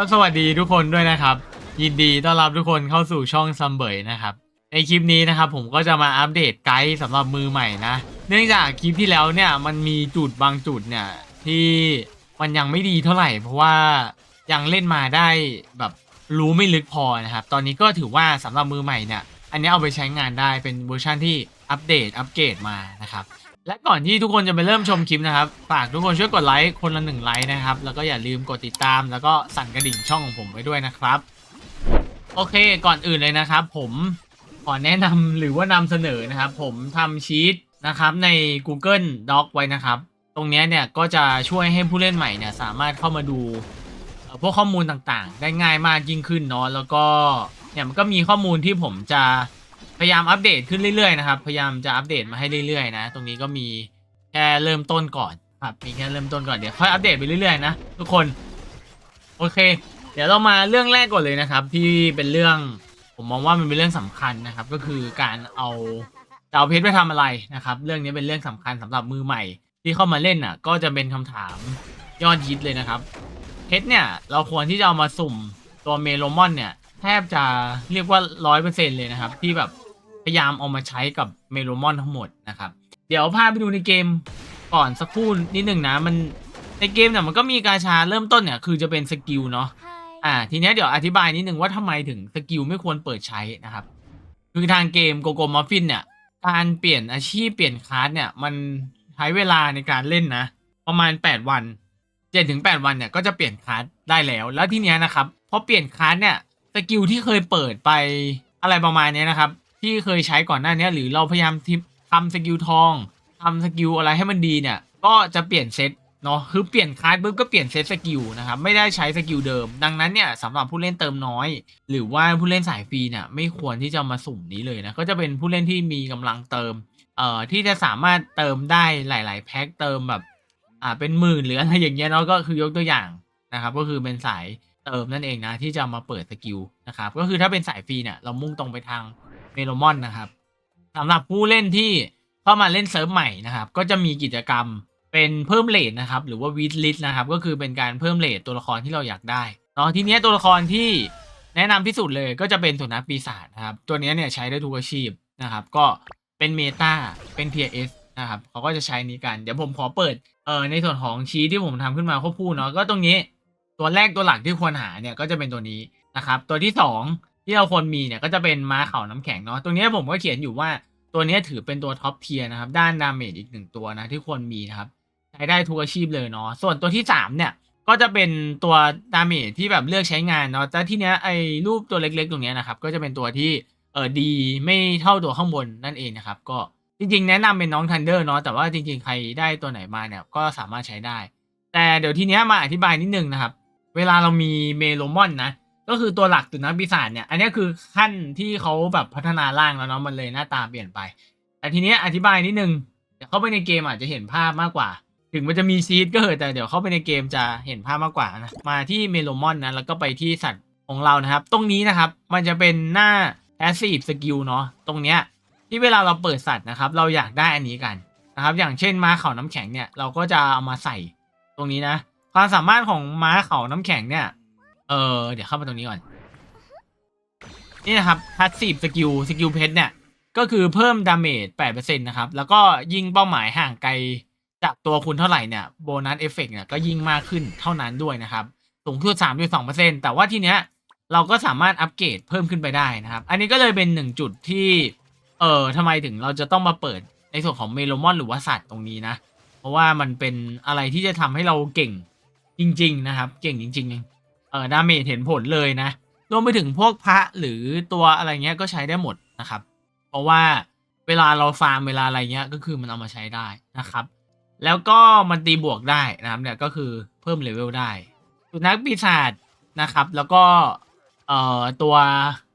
ก็สวัสดีทุกคนด้วยนะครับ ยินดีต้อนรับทุกคนเข้าสู่ช่องซัมเบยนะครับ ในคลิปนี้นะครับผมก็จะมาอัปเดตไกด์สำหรับมือใหม่นะ เนื่องจากคลิปที่แล้วเนี่ยมันมีจุดบางจุดเนี่ยที่มันยังไม่ดีเท่าไหร่ เพราะว่ายังเล่นมาได้แบบรู้ไม่ลึกพอนะครับ ตอนนี้ก็ถือว่าสำหรับมือใหม่เนี่ยอันนี้เอาไปใช้งานได้เป็นเวอร์ชันที่อัปเดตอัปเกรดมานะครับ และก่อนที่ทุกคนจะไปเริ่มชมคลิปนะครับ ฝากทุกคนช่วยกดไลค์คนละหนึ่งไลค์นะครับ แล้วก็อย่าลืมกดติดตาม แล้วก็สั่นกระดิ่งช่องของผมไว้ด้วยนะครับ โอเคก่อนอื่นเลยนะครับ ผมขอแนะนำหรือว่านำเสนอนะครับ ผมทำชีตนะครับใน Google Doc ไว้นะครับ ตรงนี้เนี่ยก็จะช่วยให้ผู้เล่นใหม่เนี่ยสามารถเข้ามาดูพวกข้อมูลต่างๆ ได้ง่ายมากยิ่งขึ้นเนาะแล้วก็เนี่ยมันก็มีข้อมูลที่ผมจะ พยายามอัปเดตขึ้นเรื่อยๆนะครับ พยายามจะอัปเดตมาให้เรื่อยๆนะ ตรงนี้ก็มีแค่เริ่มต้นก่อนครับ มีแค่เริ่มต้นก่อนเดี๋ยวค่อยอัปเดตไปเรื่อยๆนะทุกคน โอเค เดี๋ยวเรามาเรื่องแรกก่อนเลยนะครับ ที่เป็นเรื่องผมมองว่ามันเป็นเรื่องสำคัญนะครับ ก็คือการเอาจะเอาเพชรไปทำอะไรนะครับ เรื่องนี้เป็นเรื่องสำคัญสำหรับมือใหม่ ที่เข้ามาเล่นอะ ก็จะเป็นคำถามยอดฮิตเลยนะครับเพชรเนี่ย เราควรที่จะเอามาสุ่มตัวเมโลมอนเนี่ยแทบจะเรียกว่าร้อยเปอร์เซ็นเลยนะครับ ที่แบบ ยายามเอามาใช้กับเมโลมอนทั้งหมดนะครับ เดี๋ยวพาไปดูในเกมก่อนสักครู่นิดหนึ่งนะมันในเกมเนี่ยมันก็มีกาชาเริ่มต้นเนี่ยคือจะเป็นสกิลเนาะอ่าทีเนี้ยเดี๋ยวอธิบายนิดนึงว่าทำไมถึงสกิลไม่ควรเปิดใช้นะครับ คือทางเกมโกโกม f ฟฟินเนี่ยการเปลี่ยนอาชีพเปลี่ยนคลาสเนี่ยมันใช้เวลาในการเล่นนะ ประมาณ 8 วัน7ถึง8วันเนี่ยก็จะเปลี่ยนคลาสได้แล้ว แล้วทีเนี้ยนะครับพอเปลี่ยนคลาสเนี่ยสกิลที่เคยเปิดไปอะไรประมาณเนี้ยนะครับ ที่เคยใช้ก่อนหน้านี้หรือเราพยายามทิปทำสกิลทองทำสกิลอะไรให้มันดีเนี่ย ก็จะเปลี่ยนเซตเนาะคือเปลี่ยนคลาสปุ๊บก็เปลี่ยนเซตสกิลนะครับไม่ได้ใช้สกิลเดิม ดังนั้นเนี่ยสำหรับผู้เล่นเติมน้อย หรือว่าผู้เล่นสายฟรีเนี่ยไม่ควรที่จะมาสุ่มนี้เลยนะก็จะเป็นผู้เล่นที่มีกำลังเติมเอ่อที่จะสามารถเติมได้หลาย ๆ แพ็คเติมแบบอ่าเป็นหมื่นหรืออะไรอย่างเงี้ยเนาะก็คือยกตัวอย่างนะครับก็คือเป็นสายเติมนั่นเองนะที่จะมาเปิดสกิลนะครับก็คือถ้าเป็นสายฟรีเนี่ยเรามุ่งตรงไปทาง เมโลมอนนะครับสำหรับผู้เล่นที่เข้ามาเล่นเซิร์ฟใหม่นะครับ ก็จะมีกิจกรรมเป็นเพิ่มเลทนะครับ หรือว่าวีดลิสนะครับ ก็คือเป็นการเพิ่มเลทตัวละครที่เราอยากได้เนาะทีเนี้ยตัวละครที่แนะนำที่สุดเลยก็จะเป็นสุนัขปีศาจนะครับ ตัวเนี้ยเนี่ยใช้ได้ทุกอาชีพนะครับ ก็เป็นเมตาเป็น TS นะครับเขาก็จะใช้นี้กัน เดี๋ยวผมขอเปิดเอ่อในส่วนของชีทที่ผมทำขึ้นมาควบคู่เนาะก็ตรงนี้ตัวแรกตัวหลักที่ควรหาเนี่ยก็จะเป็นตัวนี้นะครับ ตัวที่สอง ที่เราควรมีเนี่ยก็จะเป็นม้าเขาน้ำแข็งเนาะตรงนี้ผมก็เขียนอยู่ว่าตัวนี้ถือเป็นตัวท็อปเทียร์นะครับ ด้านดาเมจอีกหนึ่งตัวนะที่ควรมีนะครับใช้ได้ทุกอาชีพเลยเนาะส่วนตัวที่ 3 เนี่ยก็จะเป็นตัวดาเมจที่แบบเลือกใช้งานเนาะแต่ที่เนี้ยไอ้รูปตัวเล็กๆ ตรงเนี้ยนะครับ ก็จะเป็นตัวที่เออดีไม่เท่าตัวข้างบนนั่นเองนะครับ ก็จริงๆ แนะนำเป็นน้องทันเดอร์เนาะแต่ว่าจริง ๆ ใครได้ตัวไหนมาเนี่ยก็สามารถใช้ได้ แต่เดี๋ยวทีเนี้ยมาอธิบายนิดนึงนะครับ เวลาเรามีเมโลมอนนะ ก็คือตัวหลักตัวนักปีศาจเนี่ย อันนี้คือขั้นที่เขาแบบพัฒนาร่างแล้วเนาะมันเลยหน้าตาเปลี่ยนไป แต่ทีเนี้ยอธิบายนิดนึงเดี๋ยวเข้าไปในเกมอาจจะเห็นภาพมากกว่า ถึงมันจะมีซีดก็เหอะแต่เดี๋ยวเข้าไปในเกมจะเห็นภาพมากกว่านะมาที่เมโลมอนนะแล้วก็ไปที่สัตว์ของเรานะครับ ตรงนี้นะครับมันจะเป็นหน้า passive skill เนาะตรงเนี้ยที่เวลาเราเปิดสัตว์นะครับ เราอยากได้อันนี้กันนะครับ อย่างเช่นม้าเขาน้ำแข็งเนี่ยเราก็จะเอามาใส่ตรงนี้นะ ความสามารถของม้าเขาน้ำแข็งเนี่ย เออ เดี๋ยวเข้ามาตรงนี้ก่อน นี่นะครับ passive skill skill เพชรเนี่ย ก็คือเพิ่มดาเมจ8%นต์นะครับ แล้วก็ยิงเป้าหมายห่างไกลจากตัวคุณเท่าไหร่เนี่ยโบนัสเอฟเฟกเนี่ยก็ยิ่งมากขึ้นเท่านั้นด้วยนะครับ สูงสุด3.2%แต่ว่าทีเนี้ยเราก็สามารถอัปเกรดเพิ่มขึ้นไปได้นะครับ อันนี้ก็เลยเป็นหนึ่งจุดที่ เออทำไมถึงเราจะต้องมาเปิดในส่วนของเมโลมอนหรือว่าสัตว์ตรงนี้นะ เพราะว่ามันเป็นอะไรที่จะทำให้เราเก่งจริง ๆ นะครับ เก่งจริง ๆ เออดาเมจเห็นผลเลยนะรวมไปถึงพวกพระหรือตัวอะไรเงี้ยก็ใช้ได้หมดนะครับ เพราะว่าเวลาเราฟาร์มเวลาอะไรเงี้ยก็คือมันเอามาใช้ได้นะครับ แล้วก็มันตีบวกได้นะครับเนี่ยก็คือเพิ่มเลเวลได้สุนัขปีศาจนะครับ แล้วก็เอ่อตัว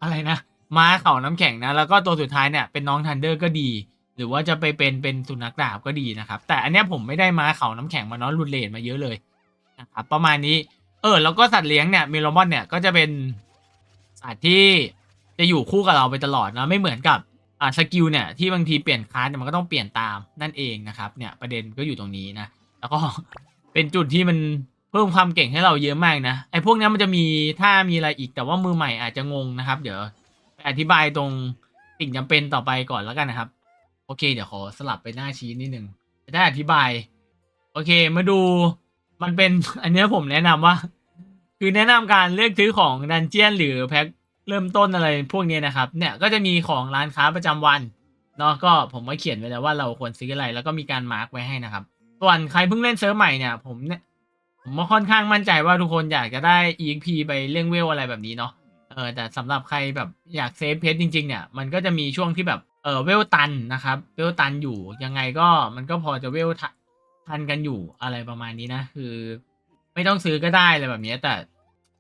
อะไรนะม้าเขาน้ำแข็งนะแล้วก็ตัวสุดท้ายเนี่ยเป็นน้องทันเดอร์ก็ดี หรือว่าจะไปเป็นเป็นสุนัขดาบก็ดีนะครับ แต่อันเนี้ยผมไม่ได้ม้าเขาน้ำแข็งมาเนาะรุนเลนมาเยอะเลยนะครับประมาณนี้ เออ แล้วก็สัตว์เลี้ยงเนี่ยเมโลมอนเนี่ยก็จะเป็นสัตว์ที่จะอยู่คู่กับเราไปตลอดนะไม่เหมือนกับอ่าสกิลเนี่ยที่บางทีเปลี่ยนคลาสเนี่ยมันก็ต้องเปลี่ยนตามนั่นเองนะครับเนี่ยประเด็นก็อยู่ตรงนี้นะแล้วก็เป็นจุดที่มันเพิ่มความเก่งให้เราเยอะมากนะไอ้พวกนี้มันจะมีถ้ามีอะไรอีกแต่ว่ามือใหม่อาจจะงงนะครับ เดี๋ยวอธิบายตรงสิ่งจำเป็นต่อไปก่อนแล้วกันนะครับ โอเค เดี๋ยวขอสลับไปหน้าชีตนิดนึงจะได้อธิบาย โอเค มาดู มันเป็นอันนี้ผมแนะนำว่า คือแนะนำการเลือกซื้อของดันเจียนหรือแพ็คเริ่มต้นอะไรพวกนี้นะครับ เนี่ยก็จะมีของร้านค้าประจำวันเนาะก็ผมก็เขียนไว้แล้วว่าเราควรซื้ออะไร แล้วก็มีการมาร์กไว้ให้นะครับ ส่วนใครเพิ่งเล่นเซิร์ฟใหม่เนี่ยผมเนี่ยผมก็ค่อนข้างมั่นใจว่าทุกคนอยากจะได้ EXP ไปเรื่องเวลอะไรแบบนี้เนาะเออแต่สำหรับใครแบบอยากเซฟเพชรจริง ๆ เนี่ยมันก็จะมีช่วงที่แบบเออเวลตันนะครับเวลตันอยู่ยังไงก็มันก็พอจะเวล ทันกันอยู่อะไรประมาณนี้นะ คือ ไม่ต้องซื้อก็ได้อะไรแบบนี้แต่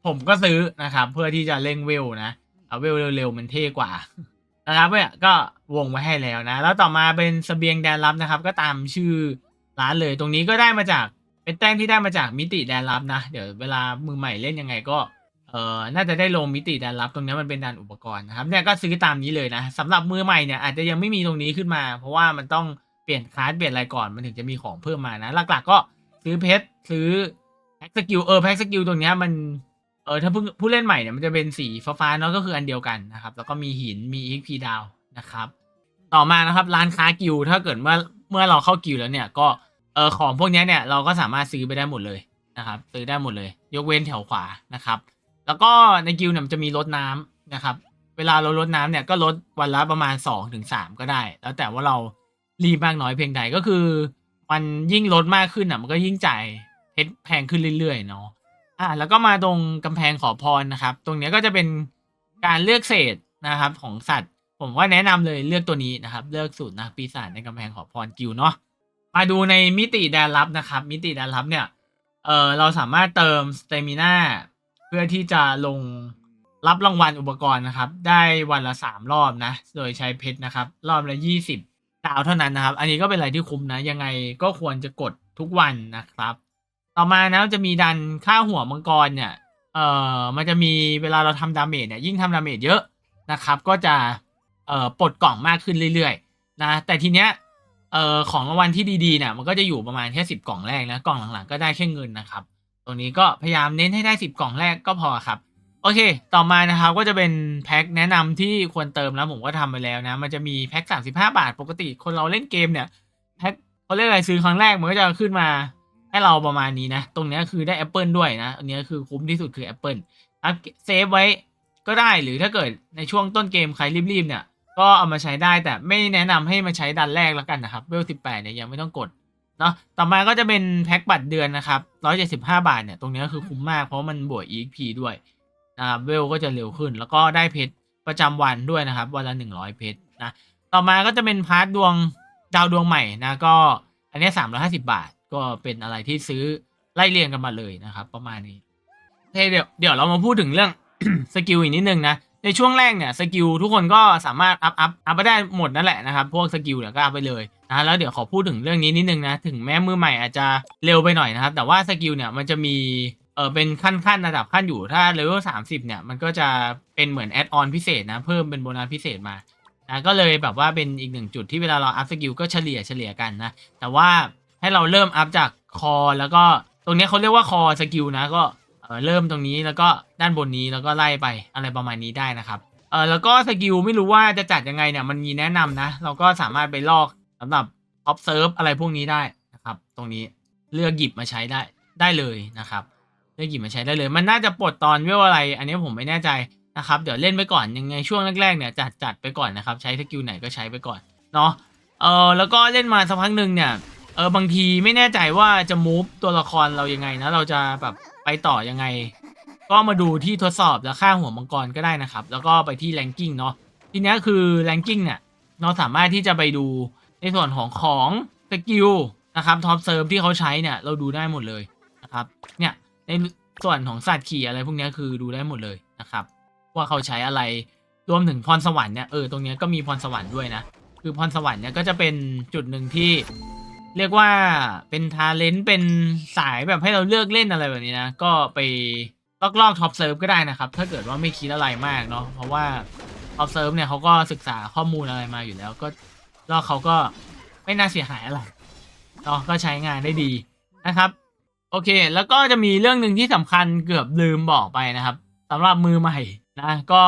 ผมก็ซื้อนะครับ เพื่อที่จะเร่งเวลนะเอาเวลเร็วๆมันเท่กว่านะครับเนี่ยก็วงไว้ให้แล้วนะ แล้วต่อมาเป็นเสบียงแดนลับนะครับ ก็ตามชื่อร้านเลยตรงนี้ก็ได้มาจากเป็นแต้มที่ได้มาจากมิติแดนลับนะ เดี๋ยวเวลามือใหม่เล่นยังไงก็เออน่าจะได้ลงมิติแดนลับตรงนี้มันเป็นด่านอุปกรณ์นะครับเนี่ยก็ซื้อตามนี้เลยนะสำหรับมือใหม่เนี่ยอาจจะยังไม่มีตรงนี้ขึ้นมา เพราะว่ามันต้อง เปลี่ยนคลาสเปลี่ยนอะไรก่อนมันถึงจะมีของเพิ่มมานะ หลักๆก็ซื้อเพชรซื้อแพ็กสกิลเออแพ็กสกิลตรงเนี้ยมันเออถ้าเพิ่งผู้เล่นใหม่เนี่ยมันจะเป็นสีฟ้าๆเนาะก็คืออันเดียวกันนะครับ แล้วก็มีหินมี XP ดาวนะครับ ต่อมานะครับร้านค้ากิลถ้าเกิดเมื่อเมื่อเราเข้ากิลแล้วเนี่ยก็เออของพวกนี้เนี่ยเราก็สามารถซื้อไปได้หมดเลยนะครับ ซื้อได้หมดเลย ยกเว้นแถวขวานะครับ แล้วก็ในกิลเนี่ยมันจะมีรถน้ำนะครับ เวลาเราลดน้ำเนี่ยก็ลดวันละประมาณ2อถึงสก็ได้ แล้วแต่ว่าเรา รีบมากน้อยเพียงใดก็คือ มันยิ่งลดมากขึ้นอะ มันก็ยิ่งจ่ายเพชรแพงขึ้นเรื่อยๆเนาะอ่าแล้วก็มาตรงกำแพงขอพรนะครับ ตรงเนี้ยก็จะเป็นการเลือกเศษนะครับ ของสัตว์ ผมว่าแนะนำเลยเลือกตัวนี้นะครับ เลือกสูตรนักปีศาจในกำแพงขอพรกิวเนาะมาดูในมิติแดนลับนะครับ มิติแดนลับเนี่ยเออเราสามารถเติมสเตมิน่าเพื่อที่จะลงรับรางวัลอุปกรณ์นะครับ ได้วันละสามรอบนะ โดยใช้เพชรนะครับ รอบละยี่สิบ ดาวเท่านั้นนะครับ อันนี้ก็เป็นอะไรที่คุ้มนะ ยังไงก็ควรจะกดทุกวันนะครับ ต่อมานะจะมีดันค่าหัวมังกรเนี่ย เอ่อ มันจะมีเวลาเราทำดาเมจเนี่ย ยิ่งทำดาเมจเยอะนะครับ ก็จะ เอ่อ ปลดกล่องมากขึ้นเรื่อยๆ นะ แต่ทีเนี้ย เอ่อ ของรางวัลที่ดีๆเนี่ย มันก็จะอยู่ประมาณแค่สิบกล่องแรกนะ กล่องหลังๆ ก็ได้แค่เงินนะครับ ตรงนี้ก็พยายามเน้นให้ได้สิบกล่องแรกก็พอครับ โอเค ต่อมานะครับก็จะเป็นแพ็คแนะนำที่ควรเติมแล้วผมก็ทำไปแล้วนะ มันจะมีแพ็คสามสิบห้าบาท ปกติคนเราเล่นเกมเนี่ยแพ็คเขาเรียกอะไรซื้อครั้งแรกมันก็จะขึ้นมาให้เราประมาณนี้นะ ตรงนี้คือได้แอปเปิลด้วยนะ อันนี้คือคุ้มที่สุดคือแอปเปิลอัพเซฟไว้ก็ได้หรือถ้าเกิดในช่วงต้นเกมใครรีบๆเนี่ยก็เอามาใช้ได้แต่ไม่แนะนำให้มาใช้ดันแรกแล้วกันนะครับเวลสิบแปดเนี่ยยังไม่ต้องกดเนาะต่อมาก็จะเป็นแพ็คบัตรเดือนนะครับร้อยเจ็ดสิบห้าบาทเนี่ยตรงนี้คือคุ้มมากเพราะมันบวก EXP ด้วย นะครับเวลก็จะเร็วขึ้น แล้วก็ได้เพชรประจำวันด้วยนะครับ วันละหนึ่งร้อยเพชรนะต่อมาก็จะเป็นพาร์ทดวงดาวดวงใหม่นะก็อันนี้สามร้อยห้าสิบาท ก็เป็นอะไรที่ซื้อไล่เรียงกันมาเลยนะครับ ประมาณนี้โอเคเดี๋ยวเดี๋ยวเรามาพูดถึงเรื่องสกิลอีกนิดนึงนะในช่วงแรกเนี่ยสกิลทุกคนก็สามารถอัพอัพอัพไปได้หมดนั่นแหละนะครับ พวกสกิลเนี่ยก็อัพไปเลยนะแล้วเดี๋ยวขอพูดถึงเรื่องนี้นิดนึงนะ ถึงแม้มือใหม่อาจจะเร็วไปหน่อยนะครับ แต่ว่าสกิลเนี่ยมันจะมี เออเป็นขั้นขั้นระดับขั้นอยู่ถ้าเลเวลสามสิบเนี่ยมันก็จะเป็นเหมือนแอดออนพิเศษนะ เพิ่มเป็นโบนัสพิเศษมานะก็เลยแบบว่าเป็นอีกหนึ่งจุดที่เวลาเราอัพสกิลก็เฉลี่ยเฉลี่ยกันนะ แต่ว่าให้เราเริ่มอัพจากคอแล้วก็ตรงนี้เขาเรียกว่าคอสกิลนะก็เออเริ่มตรงนี้แล้วก็ด้านบนนี้แล้วก็ไล่ไปอะไรประมาณนี้ได้นะครับเออแล้วก็สกิลไม่รู้ว่าจะจัดยังไงเนี่ยมันมีแนะนำนะ เราก็สามารถไปลอกสำหรับท็อปเซิร์ฟอะไรพวกนี้ได้นะครับ ตรงนี้เลือกหยิบมาใช้ได้ได้เลยนะครับ เลือกหยิบมาใช้ได้เลย มันน่าจะปลดตอนเวลอะไร อันนี้ผมไม่แน่ใจนะครับ เดี๋ยวเล่นไปก่อนยังไงช่วงแรกๆเนี่ยจัดจัดไปก่อนนะครับ ใช้สกิลไหนก็ใช้ไปก่อนเนาะเออแล้วก็เล่นมาสักพักหนึ่งเนี่ยเออบางทีไม่แน่ใจว่าจะมูฟตัวละครเรายังไงนะเราจะแบบไปต่อยังไง ก็มาดูที่ทดสอบและค่าหัวมังกรก็ได้นะครับ แล้วก็ไปที่แรงกิ้งเนาะทีนี้คือแรงกิ้งเนี่ยเราสามารถที่จะไปดูในส่วนของของสกิลนะครับท็อปเซิร์ฟที่เขาใช้เนี่ยเราดูได้หมดเลยนะครับเนี่ย ในส่วนของสัตว์ขี่อะไรพวกนี้คือดูได้หมดเลยนะครับ ว่าเขาใช้อะไรรวมถึงพรสวรรค์เนี่ยเออตรงนี้ก็มีพรสวรรค์ด้วยนะ คือพรสวรรค์เนี่ยก็จะเป็นจุดหนึ่งที่ เรียกว่าเป็นทาเลนต์เป็นสายแบบให้เราเลือกเล่นอะไรแบบนี้นะ ก็ไปลอกลอกท็อปเซิร์ฟก็ได้นะครับ ถ้าเกิดว่าไม่คิดอะไรมากเนาะเพราะว่าท็อปเซิร์ฟเนี่ยเขาก็ศึกษาข้อมูลอะไรมาอยู่แล้ว ก็ลอกเขาก็ไม่น่าเสียหายอะไรเนาะก็ใช้งานได้ดีนะครับ โอเค แล้วก็จะมีเรื่องหนึ่งที่สำคัญเกือบลืมบอกไปนะครับสำหรับมือใหม่นะ ก็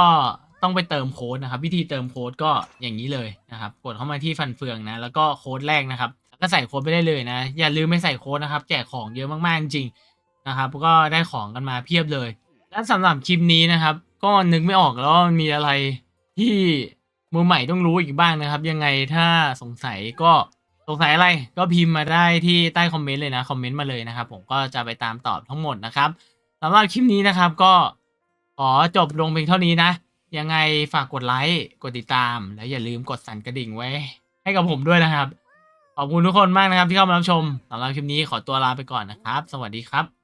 ต้องไปเติมโค้ดนะครับ วิธีเติมโค้ดก็อย่างนี้เลยนะครับ กดเข้ามาที่ฟันเฟืองนะ แล้วก็โค้ดแรกนะครับ ก็ใส่โค้ดไปได้เลยนะ อย่าลืมไม่ใส่โค้ดนะครับ แจกของเยอะมากๆจริงนะครับ ก็ได้ของกันมาเพียบเลย และสำหรับคลิปนี้นะครับ ก็นึกไม่ออกแล้วมันมีอะไรที่มือใหม่ต้องรู้อีกบ้างนะครับ ยังไงถ้าสงสัยก็ สงสัยอะไรก็พิมพ์มาได้ที่ใต้คอมเมนต์เลยนะคอมเมนต์มาเลยนะครับผมก็จะไปตามตอบทั้งหมดนะครับสำหรับคลิปนี้นะครับก็ขอจบลงเพียงเท่านี้นะ ยังไงฝากกดไลค์กดติดตาม และอย่าลืมกดสั่นกระดิ่งไว้ ให้กับผมด้วยนะครับ ขอบคุณทุกคนมากนะครับที่เข้ามารับชมสำหรับคลิปนี้ขอตัวลาไปก่อนนะครับ สวัสดีครับ